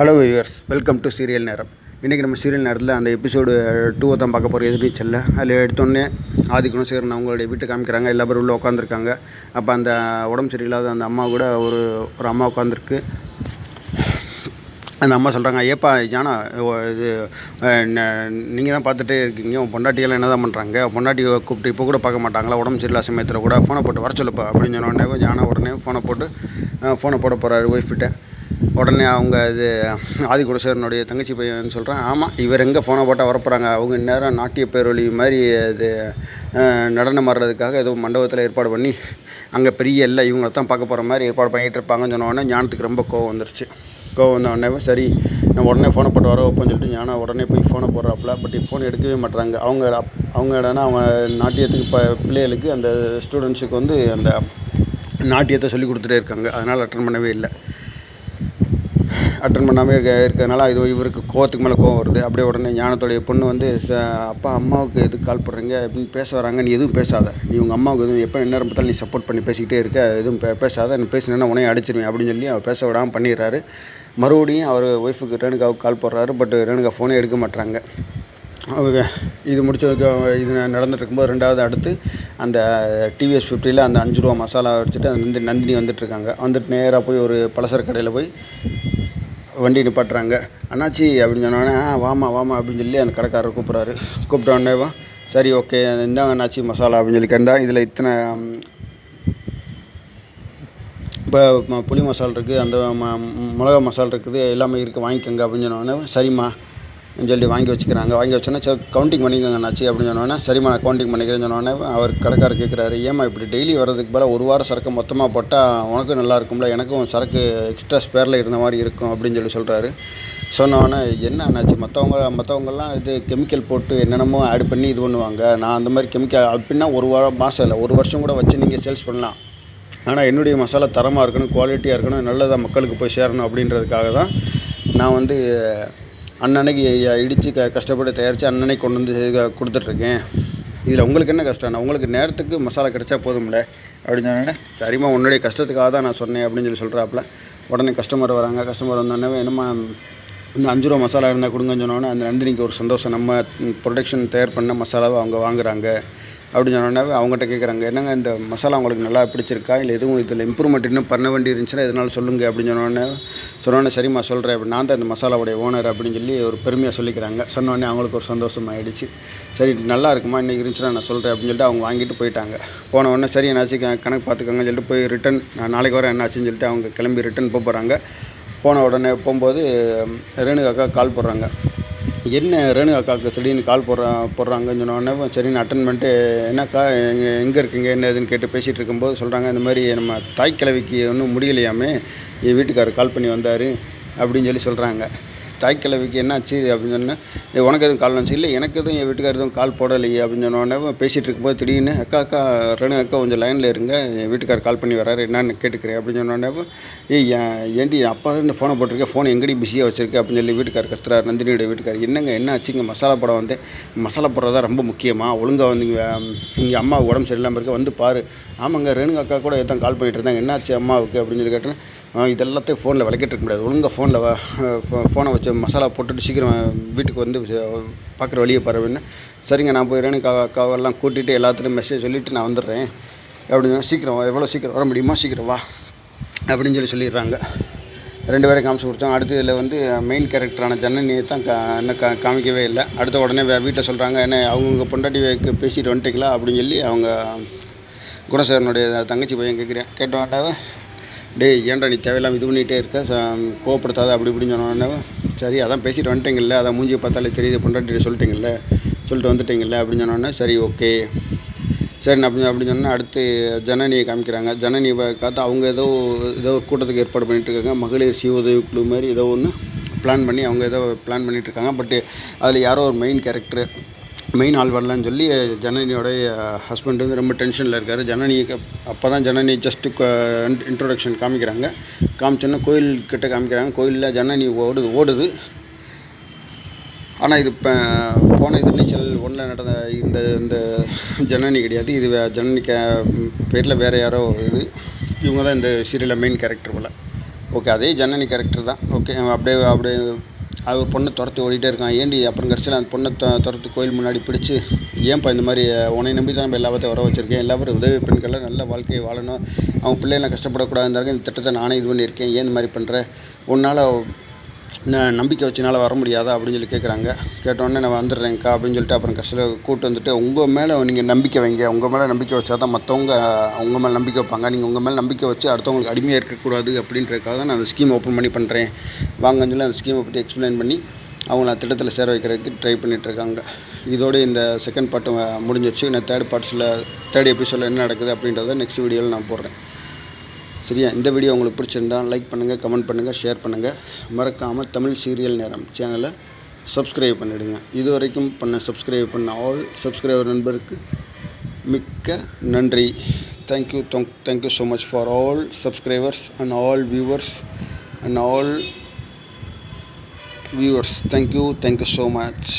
Hello viewers welcome to serial நேரம் இன்றைக்கி நம்ம சீரியல் நேரத்தில் அந்த எபிசோடு டூவை uh, தான் பார்க்க போகிற எதிர்நீச்சலில் அதில் எடுத்தோடனே ஆதிக்கணும் சேரன் அவங்களுடைய வீட்டை காமிக்கிறாங்க. எல்லா பேரும் உள்ளே உட்காந்துருக்காங்க அப்போ அந்த உடம்பு சரியில்லாத அந்த அம்மா கூட ஒரு ஒரு அம்மா உட்காந்துருக்கு அந்த அம்மா சொல்கிறாங்க ஏப்பா ஜானா இது நீங்கள் தான் பார்த்துட்டே இருக்கீங்க. உன் பொண்டாட்டியெல்லாம் என்ன தான் பண்ணுறாங்க பொண்டாட்டியை கூப்பிட்டு இப்போ கூட பார்க்க மாட்டாங்களா? உடம்பு சரியில்லாத சமயத்தில் கூட ஃபோனை போட்டு வர சொல்லுப்பா. அப்படின்னு சொன்னோடனே ஜானா உடனே ஃபோனை போட்டு ஃபோனை போட போகிறாரு ஒய்ஃப்கிட்ட உடனே அவங்க இது ஆதிகுடசேரனுடைய தங்கச்சி பையன் சொல்கிறான் ஆமாம் இவர் எங்கே ஃபோனை போட்டால் வரப்போகிறாங்க அவங்க இந்நேரம் நாட்டிய பேரொழி மாதிரி இது நடனம் ஆடுறதுக்காக ஏதோ மண்டபத்தில் ஏற்பாடு பண்ணி அங்கே பெரிய இல்லை இவங்களை தான் பார்க்க போகிற மாதிரி ஏற்பாடு பண்ணிகிட்டு இருப்பாங்கன்னு சொன்னோடனே ஞானத்துக்கு ரொம்ப கோவம் வந்துருச்சு. கோவம் வந்த உடனே சரி நம்ம உடனே ஃபோனை போட்டு வர வைப்போம்னு சொல்லிட்டு ஞானம் உடனே போய் ஃபோனை போடுறாப்புல. பட் ஃபோன் எடுக்கவே மாட்டுறாங்க. அவங்க அவங்க என்னன்னா அவங்க நாட்டியத்துக்கு இப்போ பிள்ளைகளுக்கு அந்த ஸ்டூடெண்ட்ஸுக்கு வந்து அந்த நாட்டியத்தை சொல்லி கொடுத்துட்டே இருக்காங்க. அதனால் அட்டன் பண்ணவே இல்லை. அட்டன் பண்ணாமல் இருக்க இருக்கிறதுனால இது இவருக்கு கோவத்துக்கு மேலே கோவம் வருது. அப்படியே உடனே ஞானத்துடைய பொண்ணு வந்து அப்பா அம்மாவுக்கு எதுக்கு கால் பண்ணுறீங்க அப்படின்னு பேச வராங்க. நீ எதுவும் பேசாத. நீ உங்கள் அம்மாவுக்கு எதுவும் எப்போ நேரம் பார்த்தாலும் நீ சப்போர்ட் பண்ணி பேசிக்கிட்டே இருக்க. எதுவும் பே பேசாத. நீ பேசினேன்னா உனையும் அடிச்சிருவேன் அப்படின்னு சொல்லி அவர் பேச விடாமல் பண்ணிடுறாரு. மறுபடியும் அவர் ஒய்ஃபுக்கு ரேணுகாவுக்கு கால் போடுறாரு. பட் ரேணுகா ஃபோனே எடுக்க மாட்டுறாங்க அவங்க இது முடிச்சதுக்கு இது நடந்துட்டு இருக்கும்போது ரெண்டாவது அடுத்து அந்த டிவிஎஸ் ஃபிஃப்டியில் அந்த அஞ்சு ரூபா மசாலா வச்சுட்டு அந்த நந்தினி வந்துட்டுருக்காங்க வந்துட்டு நேராக போய் ஒரு பலசர கடையில் போய் வண்டி நிப்பாட்டுறாங்க. அண்ணாச்சி அப்படின்னு சொன்னோடனே ஆ வாமா வாமா அப்படின்னு சொல்லி அந்த கடைக்காரர் கூப்பிட்றாரு. கூப்பிட்ட சரி ஓகே. இந்தாங்க அண்ணாச்சி மசாலா அப்படின்னு சொல்லி கேட்டா இதில் இத்தனை இப்போ புளி மசால் இருக்குது அந்த ம மிளகா மசால் இருக்குது எல்லாமே இருக்குது வாங்கிக்கோங்க அப்படின்னு சொன்னோடனே சரிம்மா. சொல்லி வாங்கி வச்சுக்கிறாங்க. வாங்கி வச்சோன்னே சரி கவுண்டிங் பண்ணிக்கோங்க அண்ணாச்சி அப்படின்னு சொன்னோன்னே சரிம்மா நான் கவுண்டிங் பண்ணிக்கிறேன்னு சொன்னோடனே அவர் கடைக்காரர் கேட்குறாரு ஏமா இப்படி டெய்லி வர்றதுக்கு பதிலாக ஒரு வாரம் சரக்கு மொத்தமாக போட்டால் உனக்கும் நல்லா இருக்கும்ல எனக்கும் சரக்கு எக்ஸ்ட்ரா ஸ்பேரில் இருந்த மாதிரி இருக்கும் அப்படின்னு சொல்லி சொல்கிறாரு சொன்னோடனே என்ன அண்ணாச்சி மற்றவங்க மற்றவங்கெல்லாம் இது கெமிக்கல் போட்டு என்னென்னமோ ஆட் பண்ணி இது பண்ணுவாங்க. நான் அந்த மாதிரி கெமிக்கல் அப்படின்னா ஒரு வாரம் மாதம் இல்லை ஒரு வருஷம் கூட வச்சு நீங்கள் சேல்ஸ் பண்ணலாம். ஆனால் என்னுடைய மசாலா தரமாக இருக்கணும் குவாலிட்டியாக இருக்கணும் நல்லதாக மக்களுக்கு போய் சேரணும் அப்படின்றதுக்காக தான் நான் வந்து அன்னன்னைக்கு இடித்து க கஷ்டப்பட்டு தயாரித்து அன்னன்னைக்கு கொண்டு வந்து செய்து கொடுத்துட்ருக்கேன். இதில் உங்களுக்கு என்ன கஷ்டம்? நான் உங்களுக்கு நேரத்துக்கு மசாலா கிடைச்சா போதும்ல? அப்படின்னு சொன்னேன். சரிம்மா உன்னுடைய கஷ்டத்துக்காக தான் நான் சொன்னேன் அப்படின்னு சொல்லி சொல்கிறாப்புல உடனே கஸ்டமர் வராங்க. கஸ்டமர் வந்தோடனே என்னம்மா இந்த அஞ்சு ரூபா மசாலா இருந்தால் கொடுங்கன்னு சொன்னோன்னே அந்த நந்தினிக்கு ஒரு சந்தோஷம். நம்ம ப்ரொடக்ஷன் தயார் பண்ண மசாலாவை அவங்க வாங்குறாங்க. அப்படின்னு சொன்னோன்னே அவங்ககிட்ட கேட்குறாங்க என்னங்க இந்த மசாலா உங்களுக்கு நல்லா பிடிச்சிருக்கா? இல்லை எதுவும் இதில் இம்ப்ரூவ்மெண்ட் இன்னும் பண்ண வேண்டி இருந்துச்சுன்னா எதனால சொல்லுங்கள் அப்படின்னு சொன்னோடனே சொன்னோடனே சரிம்மா சொல்கிறேன் அப்படி நான் தான் இந்த மசாலாவுடைய ஓனர் அப்படின்னு சொல்லி ஒரு பெருமையாக சொல்லிக்கிறாங்க. சொன்னோடனே அவங்களுக்கு ஒரு சந்தோஷமாயிடுச்சு சரி நல்லா இருக்குமா இன்றைக்கி இருந்துச்சுன்னா நான் சொல்கிறேன் அப்படின்னு சொல்லிட்டு அவங்க வாங்கிட்டு போயிட்டாங்க. போன உடனே சரி என்னாச்சு கணக்கு பார்த்துக்கோங்கன்னு சொல்லிட்டு போய் ரிட்டன் நான் நாளைக்கு வரேன் என்னாச்சுன்னு சொல்லிட்டு அவங்க கிளம்பி ரிட்டன் போக போகிறாங்க போன உடனே போகும்போது ரேணுகாக்கா கால் போடுறாங்க. என்ன ரேணு அக்காவுக்கு திடீர்னு கால் போடுறா போடுறாங்கன்னு சொன்னோடனே சரின்னு அட்டன் பண்ணிட்டு என்னக்கா எங்கே எங்கே இருக்கீங்க? என்ன ஏதுன்னு கேட்டு பேசிகிட்டு இருக்கும்போது சொல்கிறாங்க இந்த மாதிரி நம்ம தாய் கிழவிக்கு ஒன்றும் முடியலையாமே என் வீட்டுக்காரர் கால் பண்ணி வந்தார் அப்படின்னு சொல்லி சொல்கிறாங்க தாய் கிழவிக்கு என்னாச்சு அப்படின்னு சொன்னேன். உனக்கு எதுவும் கால் வந்துச்சு? இல்லை எனக்கு எதுவும் என் வீட்டுக்கார் எதுவும் கால் போடலையே அப்படின்னு சொன்னோடனே பேசிகிட்டு இருக்கும்போது திடீர்னு அக்கா அக்கா ரெண்டு அக்கா கொஞ்சம் லைனில் இருங்க என் வீட்டுக்கார் கால் பண்ணி வராரு என்னன்னு கேட்டுக்கிறேன் அப்படின்னு சொன்னோடனே ஏ ஏய் ஏன் ஏண்டி அப்பா தான் இந்த ஃபோனை போட்டிருக்கேன் ஃபோன் எங்கடி பிஸியாக வச்சிருக்கேன் அப்படின்னு சொல்லி வீட்டுக்கார் கத்துறாரு நந்தினியோட வீட்டுக்கார் என்னங்க என்ன ஆச்சுங்க? மசாலா படம் வந்து மசாலா போடுறதா ரொம்ப முக்கியமாக ஒழுங்காக வந்து இங்கே அம்மா உடம்பு சரியில்லாமல் இருக்க வந்து பாரு. ஆமாங்க ரேணுங்க அக்கா கூட எதான் கால் பண்ணிட்டு இருந்தாங்க. என்னாச்சு அம்மாவுக்கு? அப்படின்னு சொல்லி கேட்டேன் இதெல்லாத்தையும் ஃபோனில் விளக்கிட்டு இருக்க முடியாது. ஒழுங்காக ஃபோனில் ஃபோனை வச்சு மசாலா போட்டுட்டு சீக்கிரம் வீட்டுக்கு வந்து பார்க்குற வழியை பாருன்னு சரிங்க நான் போயிடுறேன்னு க அக்காவெல்லாம் கூட்டிகிட்டு எல்லாத்துலையும் மெசேஜ் சொல்லிவிட்டு நான் வந்துடுறேன். அப்படின்னா சீக்கிரம் எவ்வளோ சீக்கிரம் வர முடியுமா? சீக்கிரம் வா. அப்படின்னு சொல்லி சொல்லிடுறாங்க. ரெண்டு பேரும் காமிச்சு கொடுத்தோம். அடுத்து இதில் வந்து மெயின் கேரக்டரான ஜனனியை தான் கா என்ன கா காமிக்கவே இல்லை. அடுத்த உடனே வே வீட்டில் சொல்கிறாங்க என்ன அவங்கவுங்க பொண்டாட்டி பேசிட்டு வந்துட்டீங்களா? அப்படின்னு சொல்லி அவங்க குணசேகரனுடைய தங்கச்சி பையன் கேட்குறேன் கேட்ட டேய் ஏன்டா நீ தேவையில்லாமல் இது பண்ணிகிட்டே இருக்க? கோவப்படுத்தாத அப்படி இப்படின்னு சொன்னோன்னே சரி அதான் பேசிட்டு வந்துட்டீங்கல்ல அதான் மூஞ்சி பார்த்தாலே தெரியுது பொண்டாட்டி சொல்லிட்டீங்கல்ல சொல்லிட்டு வந்துட்டீங்கல்ல அப்படின்னு சொன்னோன்னே சரி ஓகே. சரி அப்படி அப்படின்னு சொன்னால் அடுத்து ஜனனியை காமிக்கிறாங்க. ஜனனி பார்த்தா அவங்க ஏதோ ஏதோ ஒரு கூட்டத்துக்கு ஏற்பாடு பண்ணிகிட்டு இருக்காங்க மகளிர் சுய உதவி குழு மாதிரி ஏதோ ஒன்று பிளான் பண்ணி அவங்க ஏதோ பிளான் பண்ணிகிட்ருக்காங்க பட்டு அதில் யாரோ ஒரு மெயின் கேரக்டர் மெயின் ஆள் வரலன்னு சொல்லி ஜனனியோடைய ஹஸ்பண்ட் வந்து ரொம்ப டென்ஷனில் இருக்கார். ஜனனிக்கு அப்போ தான் ஜனனி ஜஸ்ட்டு இன்ட்ரொடக்ஷன் காமிக்கிறாங்க. காமிச்சோன்னா கோயில்கிட்ட காமிக்கிறாங்க. கோயிலில் ஜனனி ஓடுது ஓடுது. ஆனால் இது இப்போ போன இது நீச்சல் ஒன்றில் நடந்த இந்த இந்த ஜனனி கிடையாது. இது வே- ஜனனி கே பேரில் வேறு யாரோ இது. இவங்க தான் இந்த சீரியலில் மெயின் கேரக்டர் போல். ஓகே அதே ஜனனி கேரக்டர் தான். ஓகே அப்படியே அப்படியே அது பொண்ணை துரத்து ஓடிட்டே இருக்கான். ஏண்டி? அப்புறம் கடைசியில் அந்த பொண்ணை துரத்து கோயில் முன்னாடி பிடிச்சி ஏன்ப்பா இந்த மாதிரி உன்னை நம்பி தான் நம்ம எல்லாத்தையும் வர வச்சுருக்கேன்? எல்லாரும் உதவி பெண்களை நல்ல வாழ்க்கையை வாழணும். அவங்க பிள்ளைலாம் கஷ்டப்படக்கூடாதுன்றாங்க இந்த திட்டத்தை நானே இது பண்ணியிருக்கேன். ஏன் இந்த மாதிரி பண்ணுற உன்னால் நான் நம்பிக்கை வச்சனால வர முடியாதா அப்படின்னு சொல்லி கேட்குறாங்க கேட்டோடனே நான் வந்துடுறேன்க்கா அப்படின்னு சொல்லிட்டு அப்புறம் கடைசியில் கூட்டு வந்துட்டு உங்கள் மேலே நீங்கள் நம்பிக்கை வைங்க. உங்கள் மேலே நம்பிக்கை வச்சா தான் மற்றவங்க உங்கள் மேலே நம்பிக்கை வைப்பாங்க. நீங்கள் உங்கள் மேலே நம்பிக்கை வச்சு அடுத்தவங்களுக்கு அடிமையாக இருக்கக்கூடாது அப்படின்றதுக்காக தான் நான் அந்த ஸ்கீம் ஓப்பன் பண்ணி பண்ணுறேன் வாங்கன்னு சொல்லி அந்த ஸ்கீமை பற்றி எக்ஸ்பிளைன் பண்ணி அவங்கள திட்டத்தில் சேர வைக்கிறதுக்கு ட்ரை பண்ணிகிட்ருக்காங்க இதோடு இந்த செகண்ட் பார்ட்டு முடிஞ்சிடுச்சு. நான் தேர்ட் பார்ட்ஸில் தேர்ட் எபிசோடில் என்ன நடக்குது அப்படின்றத நெக்ஸ்ட் வீடியோவில் நான் போடுறேன். சரியா? இந்த வீடியோ உங்களுக்கு பிடிச்சிருந்தா லைக் பண்ணுங்கள் கமெண்ட் பண்ணுங்கள் ஷேர் பண்ணுங்கள் மறக்காமல் தமிழ் சீரியல் நேரம் சேனலை சப்ஸ்கிரைப் பண்ணிவிடுங்க இது வரைக்கும் பண்ண சப்ஸ்கிரைப் பண்ண ஆல் சப்ஸ்கிரைபர் நண்பருக்கு மிக்க நன்றி. Thank you thank you so much for all subscribers and all viewers and all viewers thank you thank you so much